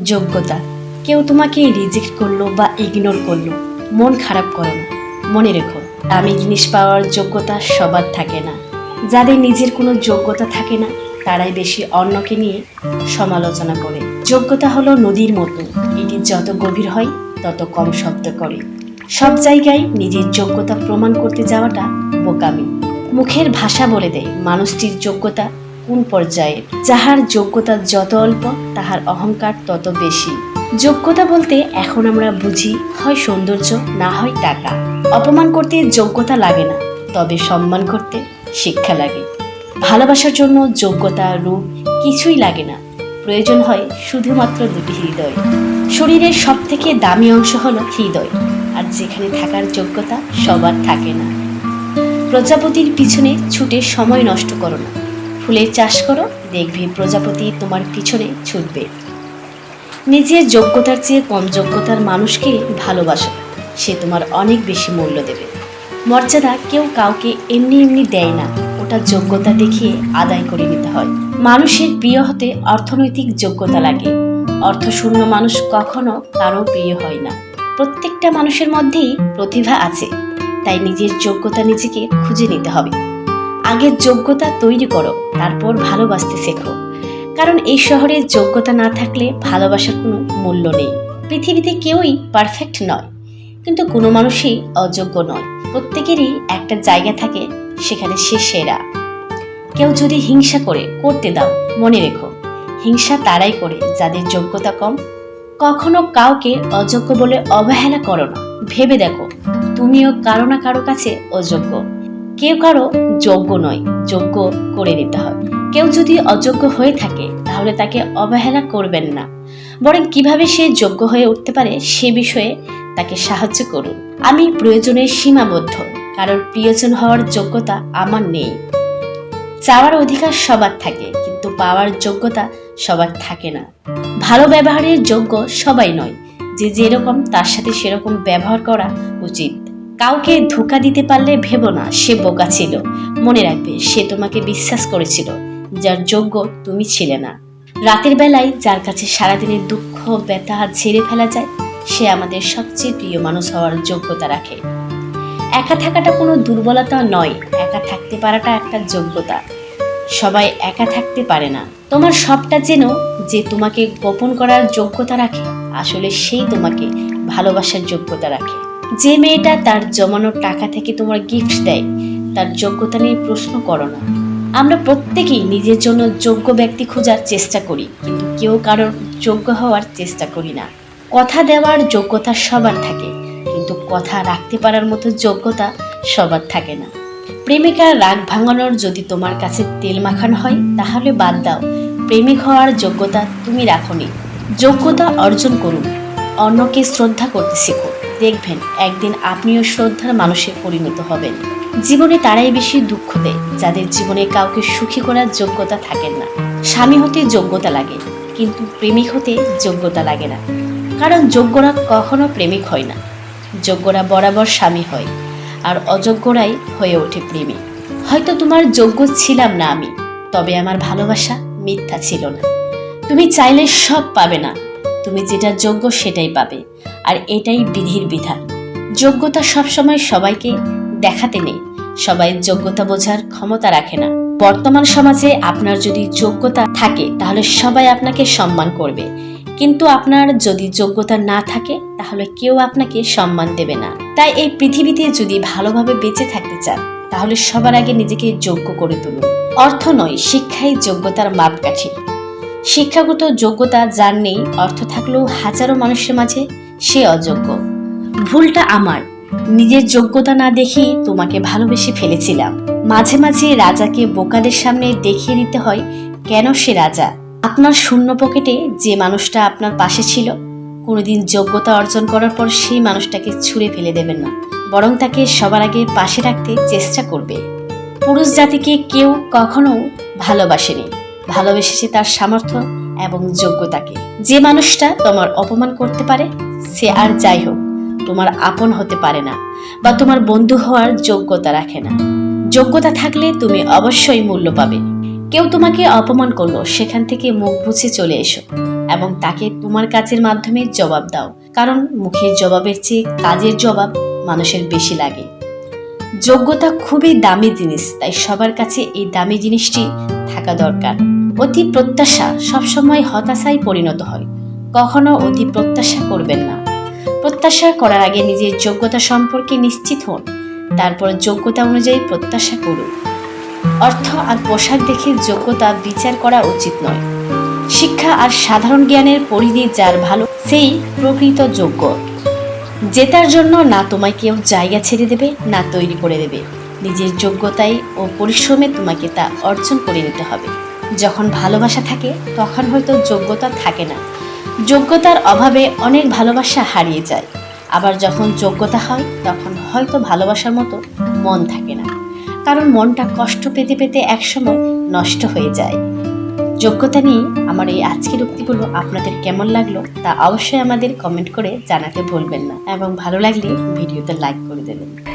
যোগ্যতা। কেউ তোমাকে রিজেক্ট করল বা ইগনোর করল, মন খারাপ করো না। মনে রেখো দামি জিনিস পাওয়ার যোগ্যতা সবার থাকে না। যাদের নিজের কোনো যোগ্যতা থাকে না, তারাই বেশি অন্যকে নিয়ে সমালোচনা করে। যোগ্যতা হলো নদীর মতো, এটি যত গভীর হয়, তত কম শব্দ করে। সব জায়গায় নিজের যোগ্যতা প্রমাণ করতে যাওয়াটা বোকামি। মুখের ভাষা বলে দেয়, মানুষটির যোগ্যতা কোন পর্যায়ে? যাহার যোগ্যতা যত অল্প, তাহার অহংকার তত বেশি। যোগ্যতা বলতে এখন আমরা বুঝি, হয় সৌন্দর্য, না হয় টাকা। অপমান করতে যোগ্যতা লাগে না, তবে সম্মান করতে শিক্ষা লাগে। ভালোবাসার জন্য যোগ্যতা, রূপ কিছুই লাগে না। প্রয়োজন হয় শুধুমাত্র দুটি হৃদয়। শরীরের সব থেকে দামি অংশ হল হৃদয়, আর যেখানে থাকার যোগ্যতা সবার থাকে না। প্রজাপতির পিছনে ছুটে সময় নষ্ট করো না। ফুলের চাষ করো, দেখবে প্রজাপতি তোমার পিছনে ছুটবে। নিজের যোগ্যতার চেয়ে কম যোগ্যতার মানুষকে ভালোবাসো, সে তোমার অনেক বেশি মূল্য দেবে। মর্যাদা কেউ কাউকে এমনি এমনি দেয় না, ওটা যোগ্যতা দেখিয়ে আদায় করে নিতে হয়। মানুষের প্রিয় হতে অর্থনৈতিক যোগ্যতা লাগে। অর্থশূন্য মানুষ কখনো কারও প্রিয় হয় না। প্রত্যেকটা মানুষের মধ্যেই প্রতিভা আছে, তাই নিজের যোগ্যতা নিজেকে খুঁজে নিতে হবে। আগে যোগ্যতা তৈরি করো, তারপর ভালোবাসতে শেখো। কারণ এই শহরে যোগ্যতা না থাকলে ভালোবাসার কোনো মূল্য নেই। পৃথিবীতে কেউই পারফেক্ট নয়। কিন্তু কোনো মানুষই অযোগ্য নয়। প্রত্যেকেরই একটা জায়গা থাকে, সেখানে সে সেরা। কেউ যদি হিংসা করে, করতে দাও, মনে রেখো। হিংসা তারাই করে, যাদের যোগ্যতা কম। কখনো কাউকে অযোগ্য বলে অবহেলা করো না। ভেবে দেখো, তুমিও কারও না কারও কাছে অযোগ্য। কেউ কারও যোগ্য নয়, যোগ্য করে নিতে হয়। কেউ যদি অযোগ্য হয়ে থাকে, তাহলে তাকে অবহেলা করবেন না। বরং কীভাবে সে যোগ্য হয়ে উঠতে পারে সে বিষয়ে তাকে সাহায্য করুন। আমি প্রয়োজনে সীমাবদ্ধ, কারোর প্রিয়জন হওয়ার যোগ্যতা আমার নেই। চাওয়ার অধিকার সবার থাকে, কিন্তু পাওয়ার যোগ্যতা সবার থাকে না। ভালো ব্যবহারের যোগ্য সবাই নয়, যে যেরকম তার সাথে সেরকম ব্যবহার করা উচিত। কাউকে ধোকা দিতে পারলে ভেবো না, সে বোকা ছিল। মনে রাখবে, সে তোমাকে বিশ্বাস করেছিল, যার যোগ্য তুমি ছিলে না। রাতের বেলায় যার কাছে সারাদিনের দুঃখ, ব্যথা ঝেড়ে ফেলা যায়, সে আমাদের সবচেয়ে প্রিয় মানুষ হওয়ার যোগ্যতা রাখে। একা থাকাটা কোনো দুর্বলতা নয়, একা থাকতে পারাটা একটা যোগ্যতা। সবাই একা থাকতে পারে না। তোমার সবটা যেন যে তোমাকে গোপন করার যোগ্যতা রাখে, আসলে সেই তোমাকে ভালোবাসার যোগ্যতা রাখে। যে মেয়েটা তার জমানো টাকা থেকে তোমার গিফট দেয়, তার যোগ্যতা নিয়ে প্রশ্ন করো না। আমরা প্রত্যেকেই নিজের জন্য যোগ্য ব্যক্তি খোঁজার চেষ্টা করি, কিন্তু কেউ কারোর যোগ্য হওয়ার চেষ্টা করি না। কথা দেওয়ার যোগ্যতা সবার থাকে, কিন্তু কথা রাখতে পারার মতো যোগ্যতা সবার থাকে না। প্রেমিকার রাগ ভাঙানোর যদি তোমার কাছে তেল মাখানো হয়, তাহলে বাদ দাও। প্রেমিক হওয়ার যোগ্যতা তুমি রাখনি। যোগ্যতা অর্জন করুন। অন্যকে শ্রদ্ধা করতে শেখো। দেখবেন একদিন আপনিও শ্রদ্ধার মানুষে পরিণত হবেন। জীবনে তারাই বেশি দুঃখ দেয়, যাদের জীবনে কাউকে সুখী করার যোগ্যতা থাকে না। স্বামী হতে যোগ্যতা লাগে, কিন্তু প্রেমিক হতে যোগ্যতা লাগে না। কারণ যোগ্যরা কখনো প্রেমিক হয় না। যোগ্যরা বরাবর স্বামী হয়, আর অযোগ্যরাই হয়ে ওঠে প্রেমিক। হয়তো তোমার যোগ্য ছিলাম না আমি, তবে আমার ভালোবাসা মিথ্যা ছিল না। তুমি চাইলে সব পাবে না, তুমি যেটা যোগ্য সেটাই পাবে। আর এটাই বিধির বিধান। যোগ্যতা সবসময় সবাইকে দেখাতে নেই। সবাই যোগ্যতা বোঝার ক্ষমতা রাখে না। বর্তমান সমাজে আপনার যদি যোগ্যতা থাকে, তাহলে সবাই আপনাকে সম্মান করবে। কিন্তু আপনার যদি যোগ্যতা না থাকে, তাহলে কেউ আপনাকে সম্মান দেবে না। তাই এই পৃথিবীতে যদি ভালোভাবে বেঁচে থাকতে চান, তাহলে সবার আগে নিজেকে যোগ্য করে তুলুন। অর্থ নয়, শিক্ষাই যোগ্যতার মাপকাঠি। শিক্ষাগত যোগ্যতা যার নেই, অর্থ থাকলেও হাজারো মানুষের মাঝে সে অযোগ্য। ভুলটা আমার। নিজের যোগ্যতা না দেখেই তোমাকে ভালোবেসে ফেলেছিলাম। মাঝে মাঝে রাজাকে বোকাদের সামনে দেখিয়ে দিতে হয়, কেন সে রাজা? আপনার শূন্য পকেটে যে মানুষটা আপনার পাশে ছিল, কোনোদিন যোগ্যতা অর্জন করার পর সেই মানুষটাকে ছুঁড়ে ফেলে দেবেন না। বরং তাকে সবার আগে পাশে রাখতে চেষ্টা করবে। পুরুষ জাতিকে কেউ কখনো ভালোবাসেনি। ভালোবেসেছে তার সামর্থ্য এবং যোগ্যতাকে। যে মানুষটা তোমার অপমান করতে পারে সে আর যাই হোক, তোমার আপন হতে পারে না বা তোমার বন্ধু হওয়ার যোগ্যতা রাখে না। যোগ্যতা থাকলে তুমি অবশ্যই মূল্য পাবে। কেউ তোমাকে অপমান করল, সেখান থেকে মুখ বুঝে চলে এসো এবং তাকে তোমার কাজের মাধ্যমে জবাব দাও। কারণ মুখের জবাবের চেয়ে কাজের জবাব মানুষের বেশি লাগে। যোগ্যতা খুবই দামি জিনিস, তাই সবার কাছে এই দামি জিনিসটি থাকা দরকার। অতি প্রত্যাশা সবসময় হতাশায় পরিণত হয়। কখনো অতি প্রত্যাশা করবেন না। প্রত্যাশা করার আগে নিজের যোগ্যতা সম্পর্কে নিশ্চিত হন। তারপর যোগ্যতা অনুযায়ী প্রত্যাশা করুন। অর্থ আর পোশাক দেখে যোগ্যতা বিচার করা উচিত নয়। শিক্ষা আর সাধারণ জ্ঞানের পরিধি যার ভালো, সেই প্রকৃত যোগ্য। জেতার জন্য না তোমায় কেউ জায়গা ছেড়ে দেবে, না তৈরি করে দেবে। নিজের যোগ্যতায় ও পরিশ্রমে তোমাকে তা অর্জন করে নিতে হবে। যখন ভালোবাসা থাকে, তখন হয়তো যোগ্যতা থাকে না। যোগ্যতার অভাবে অনেক ভালোবাসা হারিয়ে যায়। আবার যখন যোগ্যতা হয়, তখন হয়তো ভালোবাসার মতো মন থাকে না। কারণ মনটা কষ্ট পেতে পেতে একসময় নষ্ট হয়ে যায়। যোগ্যতা নিয়ে আমার এই আজকের উক্তিগুলো আপনাদের কেমন লাগল, তা অবশ্যই আমাদের কমেন্ট করে জানাতে ভুলবেন না। এবং ভালো লাগলে ভিডিওতে লাইক করে দেবেন।